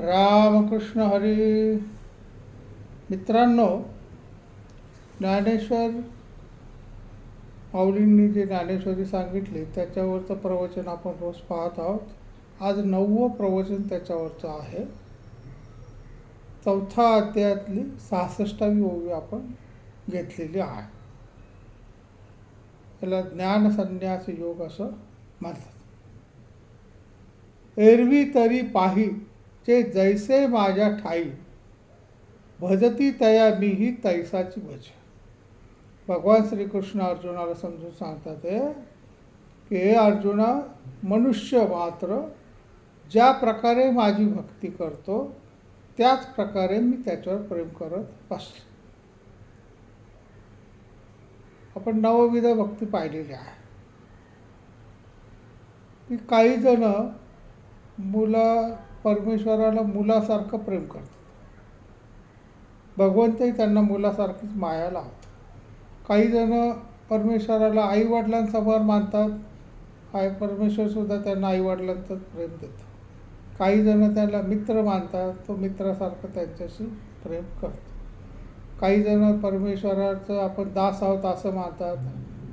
रामकृष्ण हरी। मित्रांनो ज्ञानेश्वर माऊलींनी जे ज्ञानेश्वरी सांगितली त्याच्यावरचं प्रवचन आपण रोज पाहत आहोत. आज नववं प्रवचन त्याच्यावरचं आहे. चौथा अध्यायातली सहासष्टावी ओवी आपण घेतलेली आहे. त्याला ज्ञानसन्यास योग असं म्हणतात. एरवी तरी पाही जे जैसे माझ्या ठाई भजती तया मी ही तैसाची भज. भगवान श्रीकृष्ण अर्जुनाला समजून सांगतात ते की हे अर्जुना मनुष्य मात्र ज्या प्रकारे माझी भक्ती करतो त्याच प्रकारे मी त्याच्यावर प्रेम करत बसलो आपण नवविध भक्ती पाहिलेली आहे. की काही जण मुलं परमेश्वराला मुलासारखं प्रेम करतात. भगवंतही त्यांना मुलासारखीच माया लावतो काही जण परमेश्वराला आईवडिलांसमोर मानतात. आई परमेश्वरसुद्धा त्यांना आईवडिलांचं प्रेम देतो काही जण त्याला मित्र मानतात. तो मित्रासारखं त्यांच्याशी प्रेम करतो. काही जण परमेश्वराचं आपण दास आहोत असं मानतात.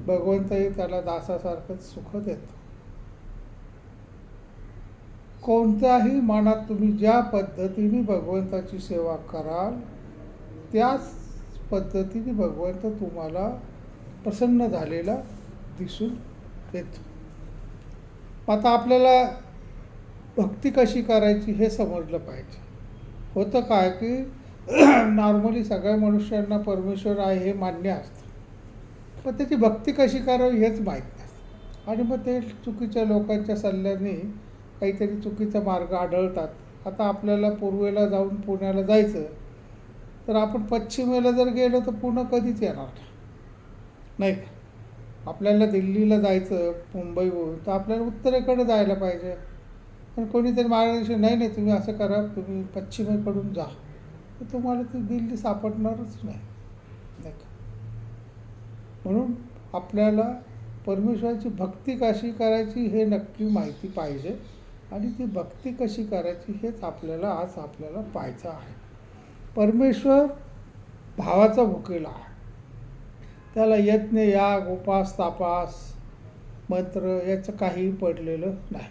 भगवंतही त्याला दासासारखंच सुख देतो. कोणत्याही मनात तुम्ही ज्या पद्धतीने भगवंताची सेवा कराल त्याच पद्धतीने भगवंत तुम्हाला प्रसन्न झालेला दिसून येतो. आता आपल्याला भक्ती कशी करायची हे समजलं पाहिजे. होतं काय की नॉर्मली सगळ्या मनुष्यांना परमेश्वर आहे हे मान्य असतं. पण त्याची भक्ती कशी करावी हेच माहीत नसतं आणि मग ते चुकीच्या लोकांच्या सल्ल्याने काहीतरी चुकीचा मार्ग आढळतात. आता आपल्याला पूर्वेला जाऊन पुण्याला जायचं तर आपण पश्चिमेला जर गेलो तर पुणं कधीच येणार नाही. का? आपल्याला दिल्लीला जायचं मुंबईवरून तर आपल्याला उत्तरेकडे जायला पाहिजे. पण कोणीतरी मार्गदर्शन नाही नाही तुम्ही असं करा तुम्ही पश्चिमेकडून जा. तर तुम्हाला ती दिल्ली सापडणारच नाही. नाही का? म्हणून आपल्याला परमेश्वराची भक्ती कशी करायची हे नक्की माहिती पाहिजे. आणि ती भक्ती कशी करायची हेच आपल्याला आज आपल्याला पाहायचं आहे. परमेश्वर भावाचा भुकेला आहे. त्याला यज्ञ याग उपास तापास मंत्र याचं काहीही पडलेलं नाही.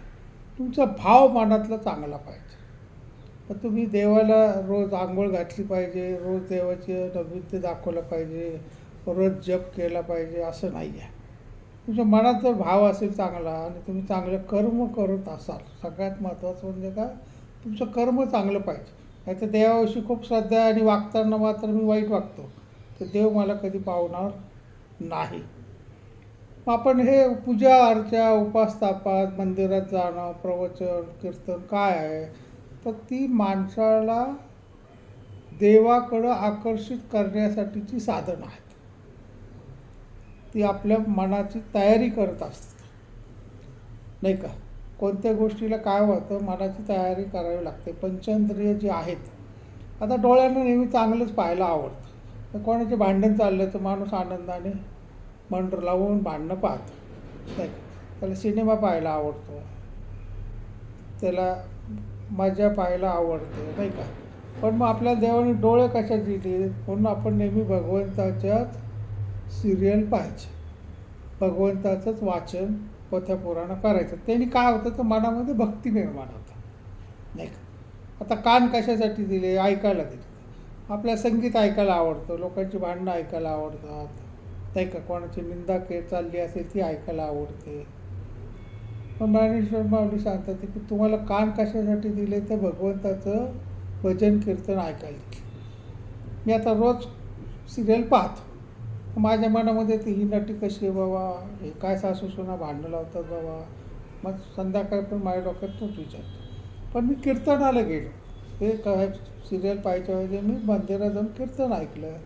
तुमचा भाव मनातला चांगला पाहिजे. तर तुम्ही देवाला रोज आंघोळ घातली पाहिजे रोज देवाचे नैवेद्य दाखवलं पाहिजे रोज जप केला पाहिजे असं नाही आहे तुमच्या मनात जर भाव असेल चांगला आणि तुम्ही चांगलं कर्म करत असाल सगळ्यात महत्त्वाचं म्हणजे काय? तुमचं कर्म चांगलं पाहिजे. नाही तर देवाविषयी खूप श्रद्धा आहे आणि वागताना मात्र मी वाईट वागतो. तर देव मला कधी पावणार नाही. आपण हे पूजा अर्चा उपासतापात मंदिरात जाणं प्रवचन कीर्तन काय आहे? तर ती माणसाला देवाकडं आकर्षित करण्यासाठीची साधन आहे. ती आपल्या मनाची तयारी करत असतात नाही का? कोणत्या गोष्टीला काय होतं? मनाची तयारी करावी लागते. पंचेंद्रिय जे आहेत आता डोळ्यांना नेहमी चांगलंच पाहायला आवडतं. तर कोणाचे भांडण चाललं तर माणूस आनंदाने मन लावून भांडणं पाहतो. नाही त्याला सिनेमा पाहायला आवडतो. त्याला मजा पाहायला आवडते. नाही का? पण मग आपल्या देवाने डोळे कशा दिले? म्हणून आपण नेहमी भगवंताच्याच सिरियल पाहायचे भगवंताचंच वाचन कथ्या पुराणं करायचं. त्यांनी काय होतं तर मनामध्ये भक्ती निर्माण होतं. नाही का? आता कान कशासाठी दिले? ऐकायला दिले. आपल्या संगीत ऐकायला आवडतं लोकांची भांडणं ऐकायला आवडतात. नाही का? कोणाची निंदा के चालली असेल ती ऐकायला आवडते. पण ज्ञानेश्वर माऊली सांगतात की तुम्हाला कान कशासाठी दिले तर भगवंताचं भजन कीर्तन ऐकायला मी आता रोज सिरियल पाहतो. माझ्या मनामध्ये ती ही नटी कशी आहे बाबा? हे काय सासू सुना भांडणं लावतात बाबा? मग संध्याकाळी पण माझ्या डोक्यात तोच विचारतो पण मी कीर्तनाला गेलो. हे काय सिरियल पाहायच्या पाहिजे मी मंदिरात जाऊन कीर्तन ऐकलं.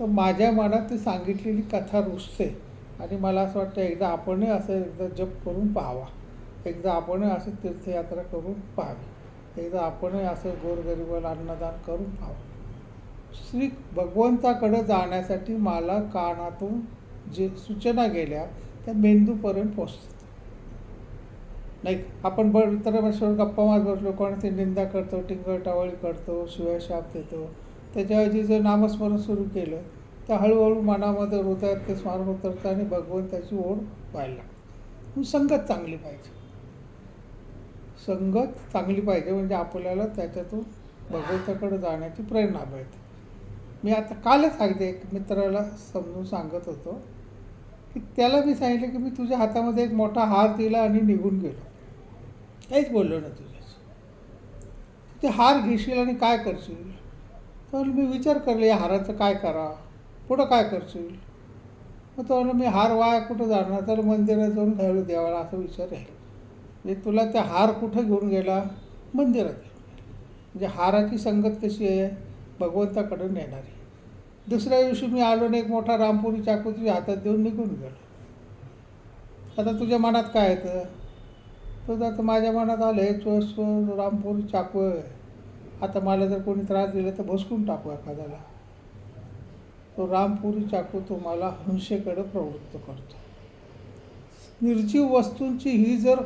तर माझ्या मनात ती सांगितलेली कथा रुजते आणि मला असं वाटतं एकदा आपणही असं एकदा जप करून पाहावा. एकदा आपणही असं तीर्थयात्रा करून पाहावी. एकदा आपणही असं गोरगरिबाला अन्नदान करून पाहावं. श्री भगवंताकडं जाण्यासाठी मला कानातून जे सूचना गेल्या त्या मेंदूपर्यंत पोचतात नाही आपण बर इतर बसलो गप्पा मारत बसलो कोणाची निंदा करतो टिंगळटावळी करतो शिवाय शाप देतो. त्याच्याऐवजी जर नामस्मरण सुरू केलं तर हळूहळू मनामध्ये हृदयात ते स्मरण उतरतं आणि भगवंताची ओढ व्हायला लागते. संगत चांगली पाहिजे. संगत चांगली पाहिजे म्हणजे आपल्याला त्याच्यातून भगवंताकडे जाण्याची प्रेरणा मिळते. मी आता कालच अगदी एक मित्राला समजून सांगत होतो की त्याला मी सांगितलं की मी तुझ्या हातामध्ये एक मोठा हार दिला आणि निघून गेलो. काहीच बोललो ना तुझ्याशी. ते हार घेशील आणि काय करशील? तर मी विचार करले या हाराचं काय करा? पुढं काय करशील? मग तो म्हणला, मी हार वाया कुठं जाणार? तर मंदिरात जाऊन घालू देवाला असा विचार आहे म्हणजे तुला त्या हार कुठं घेऊन गेला? मंदिरात. म्हणजे हाराची संगत कशी आहे? भगवंताकडे नेणारी दुसऱ्या दिवशी मी आलो आणि एक मोठा रामपुरी चाकू तुझ्या हातात देऊन निघून गेलो. आता तुझ्या मनात काय येतं तुझं आता माझ्या मनात आलं हे चो रामपुरी चाकू आहे. आता मला जर कोणी त्रास दिला तर भोसकून टाकू एखाद्याला. तो रामपुरी चाकू तुम्हाला हिंसेकडे प्रवृत्त करतो. निर्जीव वस्तूंची ही जर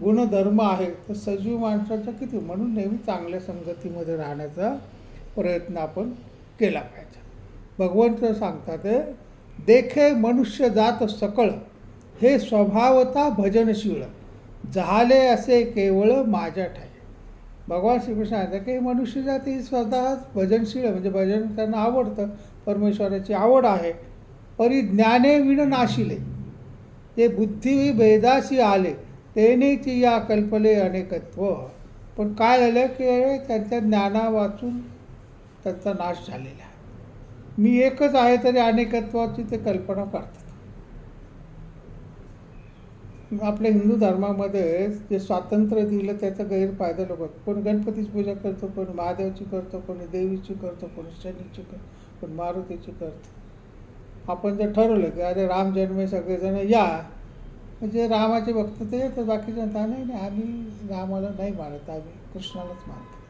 गुणधर्म आहे तर सजीव माणसाच्या किती? म्हणून नेहमी चांगल्या संगतीमध्ये राहण्याचा प्रयत्न आपण केला पाहिजे. भगवंत सांगतात देखे मनुष्य जात सकळ हे स्वभावता भजनशीळ झाले असे केवळ माझ्या ठाई. भगवान श्रीकृष्ण सांगतात की मनुष्य जाती स्वतःच स्वतः भजनशील म्हणजे भजन त्यांना आवडतं परमेश्वराची आवड आहे परी ज्ञाने विण नाशिले ते बुद्धी भेदाशी आले तेनेची या कल्पले अनेकत्व. पण काय झालं की त्यांच्या ज्ञाना वाचून त्यांचा नाश झालेला आहे. मी एकच आहे तरी अनेकत्वाची ते कल्पना करतात. आपल्या हिंदू धर्मामध्ये जे स्वातंत्र्य दिलं त्याचा गैरफायदा लोक कोण गणपतीची पूजा करतो कोण महादेवाची करतो कोणी देवीची करतो कोणी शनीची करतो कोण मारुतीची करतो. आपण जर ठरवलं की अरे राम जन्मे सगळेजण या म्हणजे रामाचे भक्त ते येतात बाकीचे नाही नाही आम्ही रामाला नाही मानत आम्ही कृष्णालाच मानतो.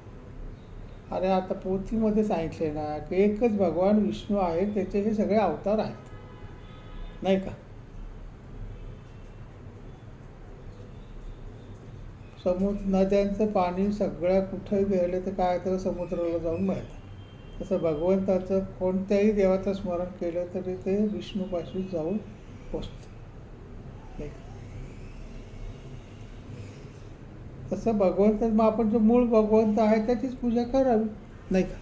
अरे आता पोथीमध्ये सांगितले ना की एकच भगवान विष्णू आहे त्याचे हे सगळे अवतार आहेत. नाही का? समुद्र नद्यांचं पाणी सगळ्या कुठंही गेलं तर काय तर समुद्राला जाऊन मिळतं. तसं भगवंताचं कोणत्याही देवाचं स्मरण केलं तरी ते विष्णूपाशी जाऊन पोचतं. नाही का? तसं भगवंत मग आपण जो मूळ भगवंत आहे त्याचीच पूजा करावी नाही का?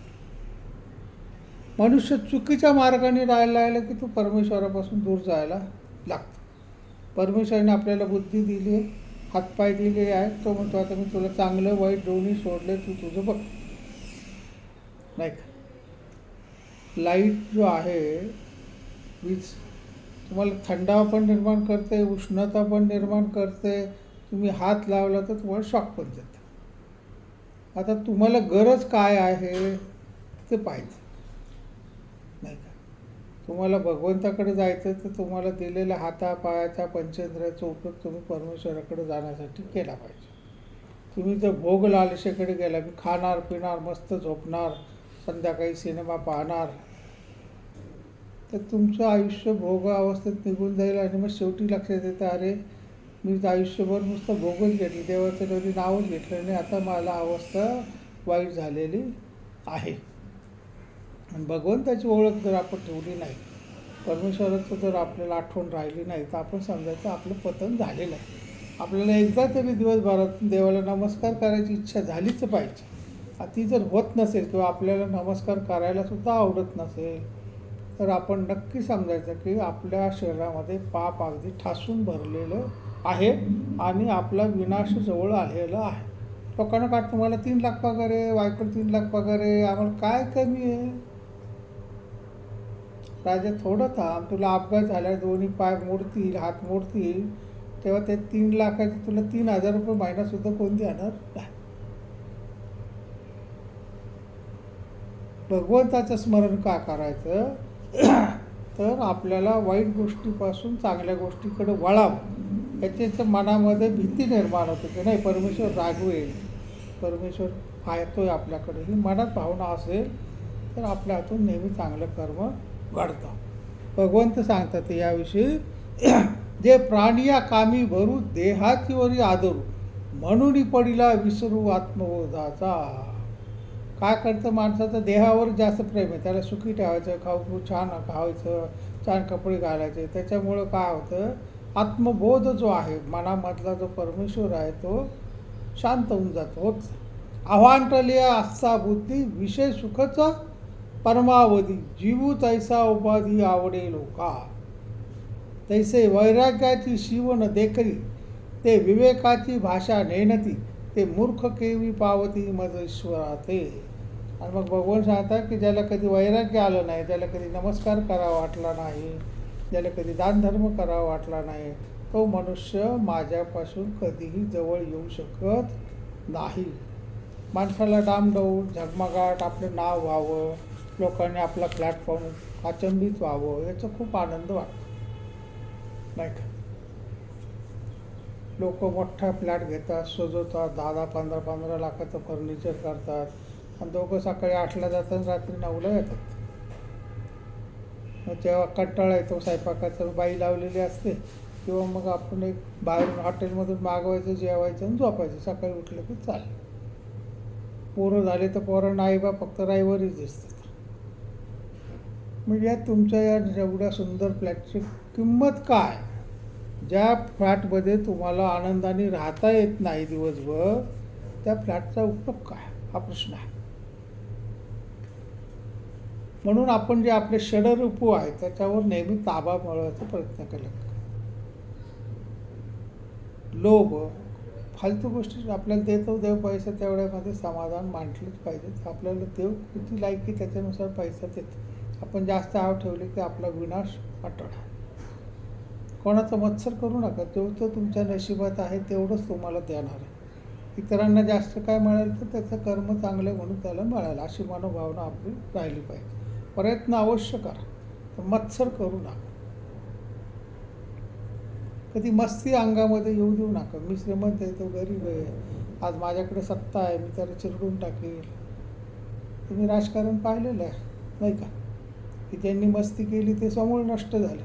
मनुष्य चुकीच्या मार्गाने राहायला लागलं की तो परमेश्वरापासून दूर जायला लागतो. परमेश्वराने आपल्याला बुद्धी दिली आहे हातपाय दिले आहेत तो म्हणतो आता मी तुला चांगलं वाईट दोन्ही सोडलं तू तुझं बघ. नाही का? लाइट जो आहे वीज तुम्हाला थंडावा पण निर्माण करते उष्णता पण निर्माण करते तुम्ही हात लावला तर तुम्हाला शॉक पण देतं. आता तुम्हाला गरज काय आहे ते पाहिजे नाही का? तुम्हाला भगवंताकडे जायचं तर तुम्हाला दिलेल्या हातापायाचा पंचेंद्राचा उपयोग तुम्ही परमेश्वराकडे जाण्यासाठी केला पाहिजे. तुम्ही जर भोग लालशेकडे गेला मी खाणार पिणार मस्त झोपणार संध्याकाळी सिनेमा पाहणार तर तुमचं आयुष्य भोग अवस्थेत निघून जाईल आणि मग शेवटी लक्षात येतं अरे मी तर आयुष्यभर नुसतं भोगच घेतलं. देवाचं कधी नावच घेतलं नाही. आता मला अवस्था वाईट झालेली आहे. आणि भगवंताची ओळख जर आपण ठेवली नाही परमेश्वराचं जर आपल्याला आठवण राहिली नाही तर आपण समजायचं आपलं पतन झालेलं आहे. आपल्याला एकदा तरी दिवसभरात देवाला नमस्कार करायची इच्छा झालीच पाहिजे. ती जर होत नसेल किंवा आपल्याला नमस्कार करायला सुद्धा आवडत नसेल तर आपण नक्की समजायचं की आपल्या शरीरामध्ये पाप अगदी ठासून भरलेलं आहे आणि आपला विनाश जवळ आलेला आहे. लोकांना काय तुम्हाला तीन लाख पगार आहे बायकोला तीन लाख पगार आहे आम्हाला काय कमी आहे? राजा थोडं थांब तुला अपघात झाला दोन्ही पाय मोडतील हात मोडतील तेव्हा ते तीन लाखाचे तुला तीन हजार रुपये महिनासुद्धा कोण देणार? नाही भगवंताचं स्मरण का करायचं? तर आपल्याला वाईट गोष्टीपासून चांगल्या गोष्टीकडे वळावं. याच्याच्या मनामध्ये भीती निर्माण होते की नाही परमेश्वर रागवेल परमेश्वर पाहतोय आपल्याकडे. ही मनात भावना असेल तर आपल्या हातून नेहमी चांगलं कर्म घडतं भगवंत सांगतात याविषयी जे प्राणी या कामी भरू देहाची वरी आदरू म्हणून पडिला विसरू आत्मबोधाचा. काय करतं माणसाचं? देहावर जास्त प्रेम आहे. त्याला सुखी ठेवायचं खाऊ छान खावायचं छान कपडे घालायचे. त्याच्यामुळं काय होतं? आत्मबोध जो आहे मनामधला जो परमेश्वर आहे तो शांत होऊन जातो. होत आव्हांटलिया आस्था बुद्धी विषय सुखचा परमावधी. जीवू तैसा उपाधी आवडे लोका. तैसे वैराग्याची शिवण देखरी ते विवेकाची भाषा नेनती ते मूर्ख केवी पावती मज ते आणि मग भगवान सांगतात की ज्याला कधी वैराग्य आलं नाही ज्याला कधी नमस्कार करावा वाटला नाही. ज्याला कधी दानधर्म करावा वाटला नाही तो मनुष्य माझ्यापासून कधीही जवळ येऊ शकत नाही. माणसाला डामडौल झगमगाट आपलं नाव व्हावं लोकांनी आपला प्लॅटफॉर्म अचंबित व्हावं याचा खूप आनंद वाटतो. नाही का? लोक मोठा फ्लॅट घेतात सजवतात दहा दहा पंधरा पंधरा लाखाचं फर्निचर करतात आणि दोघं सकाळी आठला जातात आणि रात्री नऊला येतात. मग तेव्हा कंटाळा येतो स्वयंपाकाचं बाई लावलेली असते किंवा मग आपण एक बाहेरून हॉटेलमधून मागवायचं जेवायचं आणि झोपायचं. सकाळी उठलं की चालेल. पोरं झाले तर पोरं नाही बा फक्त राईवरच दिसतात. म्हणजे या तुमच्या या एवढ्या सुंदर फ्लॅटची किंमत काय? ज्या फ्लॅटमध्ये तुम्हाला आनंदाने राहता येत नाही दिवसभर त्या फ्लॅटचा उपयोग काय? हा प्रश्न आहे. म्हणून आपण जे आपले षडरूपू आहे त्याच्यावर नेहमी ताबा मिळवायचा प्रयत्न केला. लोभ फालतू गोष्टी आपल्याला देतो देव पैसा तेवढ्यामध्ये समाधान मांडलेच पाहिजे आपल्याला देव किती लायकी त्याच्यानुसार पैसा देतो. आपण जास्त आव ठेवले की आपला विनाश आठवणार कोणाचं मत्सर करू नका. जेवढं तुमच्या नशिबात आहे तेवढंच तुम्हाला देणार आहे. इतरांना जास्त काय मिळेल तर त्याचं कर्म चांगलं म्हणून त्याला मिळालं. अशी मनोभावना आपली राहिली पाहिजे. प्रयत्न अवश्य करा. मत्सर करू नका. कधी मस्ती अंगामध्ये येऊ देऊ नका. मी श्रीमंत आहे तो गरीब आहे. आज माझ्याकडे सत्ता आहे मी त्याला चिरडून टाकेल. तुम्ही राजकारण पाहिलेलं आहे नाही का? की ज्यांनी मस्ती केली ते समूळ नष्ट झाले.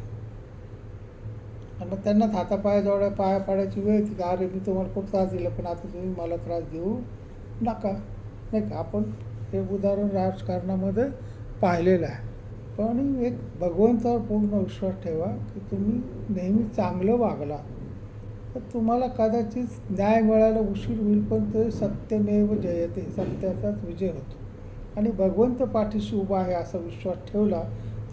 आणि मग त्यांनाच हातापायाजवळ पाया पाडायची वेळ येते का अरे मी तुम्हाला खूप त्रास दिला पण आता तुम्ही मला त्रास देऊ नका. नाही का? आपण हे उदाहरण राजकारणामध्ये पाहिलेलं आहे. पण एक भगवंतावर पूर्ण विश्वास ठेवा की तुम्ही नेहमी चांगलं वागला. तर तुम्हाला कदाचित न्याय मिळायला उशीर होईल पण ते सत्यमेव जयते सत्याचाच विजय होतो. आणि भगवंत पाठीशी उभा आहे असा विश्वास ठेवला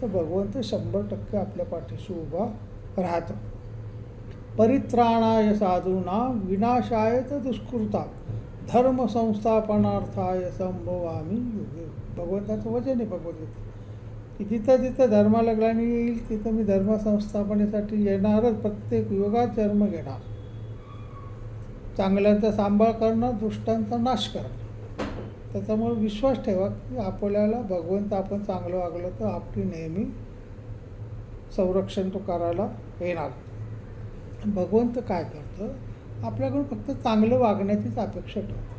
तर भगवंत शंभर टक्के आपल्या पाठीशी उभा राहतो. परित्राणाय साधूना विनाशाय तर दुष्कृता धर्म संस्थापनार्थाय संभवामी युगे. भगवंताचं वचन आहे भगवद्गीता की जिथं जिथं धर्माला ग्लानी येईल तिथं मी धर्म संस्थापनेसाठी येणारच प्रत्येक युगात जन्म घेणार. चांगल्यांचा सांभाळ करणं दुष्टांचा नाश करणं. त्याच्यामुळे विश्वास ठेवा की आपल्याला भगवंत आपण चांगलं वागलं तर आपली नेहमी संरक्षण तो करायला येणार. भगवंत काय करतं? आपल्याकडून फक्त चांगलं वागण्याचीच अपेक्षा ठेवतो.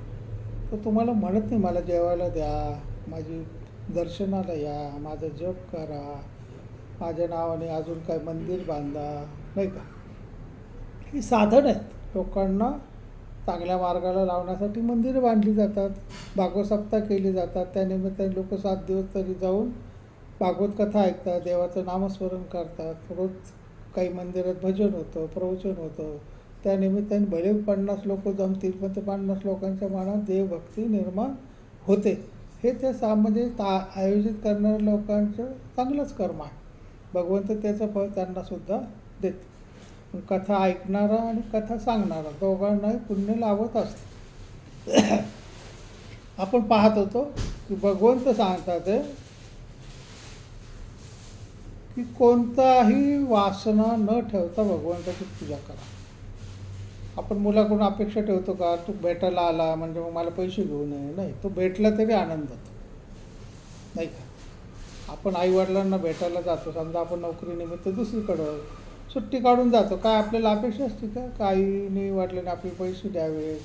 तो तुम्हाला म्हणत नाही मला जेवायला द्या माझी दर्शनाला या माझं जप करा माझ्या नावाने अजून काय मंदिर बांधा नाही का? ही साधन आहेत. लोकांना चांगल्या मार्गाला लावण्यासाठी मंदिरं बांधली जातात भागवत सप्ताह केली जातात. त्यानिमित्ताने लोक सात दिवस तरी जाऊन भागवत कथा ऐकतात देवाचं नामस्मरण करतात. रोज काही मंदिरात भजन होतं प्रवचन होतं. त्यानिमित्ताने भले पन्नास लोक जमतील पण ते पन्नास लोकांच्या मनात देवभक्ती निर्माण होते. हे त्या सा म्हणजे ता आयोजित करणाऱ्या लोकांचं चांगलंच कर्म आहे. भगवंत त्याचं फळ त्यांनासुद्धा देते. कथा ऐकणारा आणि कथा सांगणारा दोघांनाही पुण्य लाभत असते. आपण पाहत होतो की भगवंत सांगतात की कोणताही वासना न ठेवता भगवंताची पूजा करा. आपण मुलाकडून अपेक्षा ठेवतो का तू भेटायला आला म्हणजे मग मला पैसे घेऊ नये. नाही तो भेटला तरी आनंद होतो. नाही का? आपण आईवडिलांना भेटायला जातो समजा आपण नोकरीनिमित्त दुसरीकडं सुट्टी काढून जातो. काय आपल्याला अपेक्षा असते का? काहीने वाटल्याने आपले पैसे द्यावे?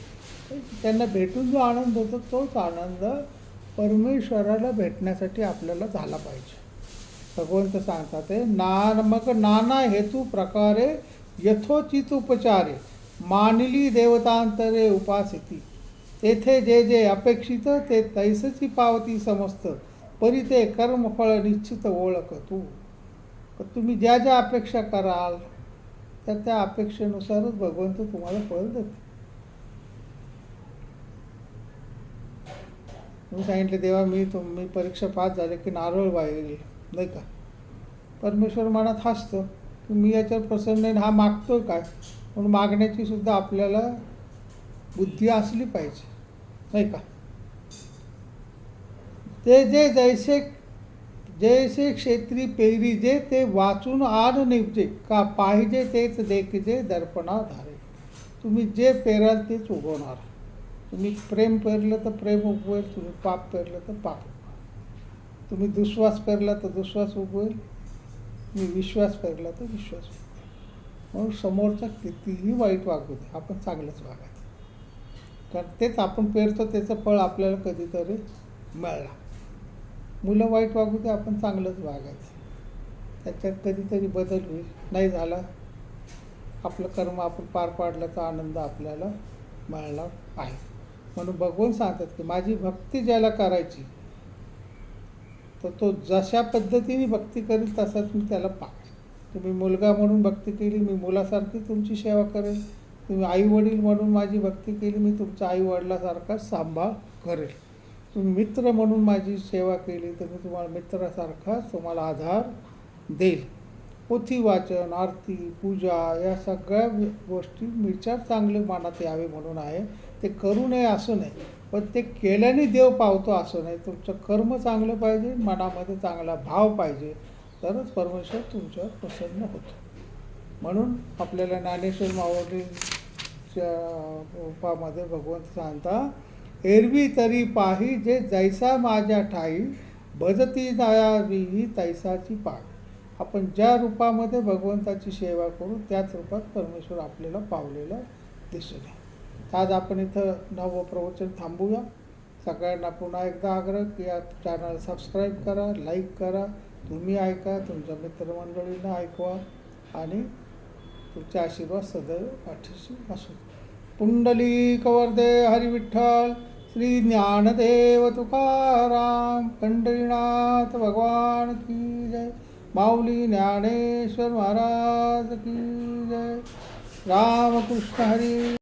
त्यांना भेटून जो आनंद होतो तोच आनंद परमेश्वराला भेटण्यासाठी आपल्याला झाला पाहिजे. भगवंत सांगतात ते ना मग नाना हेतू प्रकारे यथोचित उपचारे. मानली देवतांतरे उपासिती. तेथे जे जे अपेक्षित ते तैसची पावती समजतं परी ते कर्मफळ निश्चित ओळख तू. तुम्ही ज्या ज्या अपेक्षा कराल त्या त्या अपेक्षेनुसारच भगवंत तुम्हाला फळ देतो मी सांगितले देवा मी तुम मी परीक्षा पास झाले की नारळ वाईल नाही का? परमेश्वर मनात हसतो की मी याच्यावर प्रसन्न आहे हा मागतोय काय? म्हणून मागण्याची सुद्धा आपल्याला बुद्धी असली पाहिजे. नाही का? ते जे जैसे जैसे क्षेत्री पेरी जे ते वाचून आड निपजे का पाहिजे तेच देखजे दर्पणा धारे. तुम्ही जे पेराल तेच उगवणार. तुम्ही प्रेम पेरलं तर प्रेम उगवेल तुम्ही पाप पेरलं तर पाप उगवेल. तुम्ही दुश्वास पेरला तर दुश्वास उगवेल. तुम्ही विश्वास पेरला तर विश्वास उगवेल. म्हणून समोरचा कितीही वाईट वागू दे आपण चांगलंच वागायचं. कारण तेच आपण पेरतो त्याचं फळ आपल्याला कधीतरी मिळणार. मुलं वाईट वागू दे आपण चांगलंच वागायचं. त्याच्यात कधीतरी बदल होईल. नाही झाला आपलं कर्म आपण पार पाडल्याचा आनंद आपल्याला मिळणार आहे. म्हणून भगवान सांगतात की माझी भक्ती ज्याला करायची तर तो जशा पद्धतीने भक्ती करेल तसाच मी त्याला पाहेल तुम्ही मुलगा म्हणून भक्ती केली मी मुलासारखी तुमची सेवा करेल. तुम्ही आई वडील म्हणून माझी भक्ती केली मी तुमच्या आई वडिलासारखा सांभाळ करेल. तुम्ही मित्र म्हणून माझी सेवा केली तर मी तुम्हाला मित्रासारखा तुम्हाला आधार देईल. पोथी वाचन आरती पूजा या सगळ्या गोष्टी विचार चांगले मनात यावे म्हणून आहे. ते करू नये असं नाही पण ते केल्याने देव पावतो असं नाही. तुमचं कर्म चांगलं पाहिजे मनामध्ये चांगला भाव पाहिजे. तरच परमेश्वर तुमच्यावर प्रसन्न होतो. म्हणून आपल्याला ज्ञानेश्वर मावळीच्या रूपामध्ये भगवंत सांगता एरवी तरी पाही जे जैसा माझ्या ठाई भजती दयावी तैसाची पाय आपण ज्या रूपामध्ये भगवंताची सेवा करू त्याच रूपात परमेश्वर आपल्याला पावलेला दिसून येईल आज आपण इथं नवं प्रवचन थांबूया. सगळ्यांना पुन्हा एकदा आग्रह की या चॅनल सबस्क्राईब करा लाईक करा तुम्ही ऐका तुमच्या मित्रमंडळींना ऐकवा आणि तुमचे आशीर्वाद सदैव पाठीशी असू पुंडली कवर्दे हरिविठ्ठल श्री ज्ञानदेव तुकाराम पंढरीनाथ भगवान की जय. माऊली ज्ञानेश्वर महाराज की जय. रामकृष्ण हरी